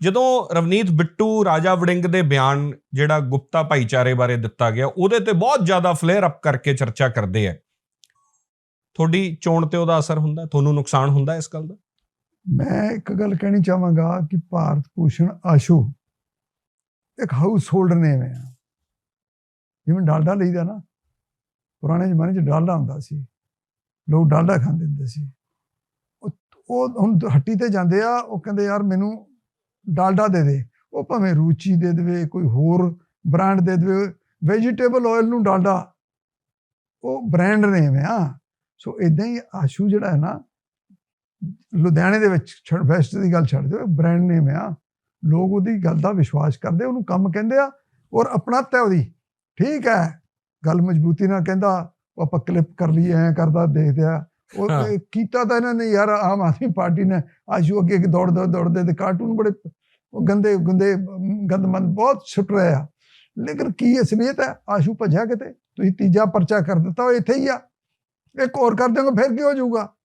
ਜਦੋਂ ਰਵਨੀਤ ਬਿੱਟੂ ਰਾਜਾ ਵੜਿੰਗ ਦੇ ਬਿਆਨ ਜਿਹੜਾ ਗੁਪਤਾ ਭਾਈਚਾਰੇ ਬਾਰੇ ਦਿੱਤਾ ਗਿਆ, ਉਹਦੇ ਤੇ ਬਹੁਤ ਜ਼ਿਆਦਾ ਫਲੇਅਰ ਅਪ ਕਰਕੇ ਚਰਚਾ ਕਰਦੇ ਆ। ਤੁਹਾਡੀ ਚੋਣ ਤੇ ਉਹਦਾ ਅਸਰ ਹੁੰਦਾ, ਤੁਹਾਨੂੰ ਨੁਕਸਾਨ ਹੁੰਦਾ ਇਸ ਗੱਲ ਦਾ? ਮੈਂ ਇੱਕ ਗੱਲ ਕਹਿਣੀ ਚਾਹਾਂਗਾ ਕਿ ਭਾਰਤ ਭੂਸ਼ਣ ਆਸ਼ੂ ਇੱਕ ਹਾਊਸ ਹੋਲਡ ਨੇਮ ਹੈ ਜਿਵੇਂ ਡਾਲਡਾ ਲਈਦਾ ਨਾ, ਪੁਰਾਣੇ ਜ਼ਮਾਨੇ 'ਚ ਡਾਲਡਾ ਹੁੰਦਾ ਸੀ। ਲੋਕ ਡਾਲਡਾ ਖਾਂਦੇ ਹੁੰਦੇ ਸੀ। ਉਹ ਉਹ ਹੁਣ ਹੱਟੀ ਤੇ ਜਾਂਦੇ ਆ, ਉਹ ਕਹਿੰਦੇ ਯਾਰ ਮੈਨੂੰ ਡਾਲਡਾ ਦੇ ਦੇ, ਉਹ ਭਾਵੇਂ ਰੂਚੀ ਦੇ ਦੇਵੇ, ਕੋਈ ਹੋਰ ਬ੍ਰਾਂਡ ਦੇ ਦੇਵੇ ਵੈਜੀਟੇਬਲ ਆਇਲ ਨੂੰ ਡਾਲਡਾ, ਉਹ ਬ੍ਰਾਂਡ ਨੇਮ ਆ ਸੋ ਇਦਾਂ ਹੀ ਆਸ਼ੂ ਜਿਹੜਾ ਹੈ ਨਾ, ਲੁਧਿਆਣੇ ਦੇ ਵਿੱਚ ਛੱਡ ਵੈਸਟ ਦੀ ਗੱਲ ਛੱਡ ਦਿਓ ਬ੍ਰਾਂਡ ਨੇਮ ਆ ਲੋਕ ਉਹਦੀ ਗੱਲ ਦਾ ਵਿਸ਼ਵਾਸ ਕਰਦੇ, ਉਹਨੂੰ ਕੰਮ ਕਹਿੰਦੇ ਆ, ਔਰ ਅਪਣਾਤਾ ਉਹਦੀ, ਠੀਕ ਹੈ। ਗੱਲ ਮਜ਼ਬੂਤੀ ਨਾਲ ਕਹਿੰਦਾ, ਉਹ ਆਪਾਂ ਕਲਿੱਪ ਕਰ ਲਈ ਐ ਕਰਦਾ, ਦੇਖਦੇ ਆ। ਉਹ ਕੀਤਾ ਤਾਂ ਇਹਨਾਂ ਨੇ ਯਾਰ ਆਮ ਆਦਮੀ ਪਾਰਟੀ ਨੇ ਆਸ਼ੂ ਅੱਗੇ ਅੱਗੇ ਦੌੜਦੇ ਦੌੜਦੇ ਤੇ ਕਾਰਟੂਨ ਬੜੇ ਉਹ ਗੰਦੇ ਗੰਦੇ ਗੰਦਮੰਦ ਬਹੁਤ ਛੁੱਟ ਰਹੇ ਆ। ਲੇਕਿਨ ਕੀ ਅਸਲੀਅਤ ਹੈ? ਆਸ਼ੂ ਭੱਜਿਆ ਕਿਤੇ? ਤੁਸੀਂ ਤੀਜਾ ਪਰਚਾ ਕਰ ਦਿੱਤਾ ਉਹ ਇੱਥੇ ਹੀ ਆ। ਇੱਕ ਹੋਰ ਕਰ ਦਿਓਗੇ ਫਿਰ ਕੀ ਹੋ ਜਾਊਗਾ?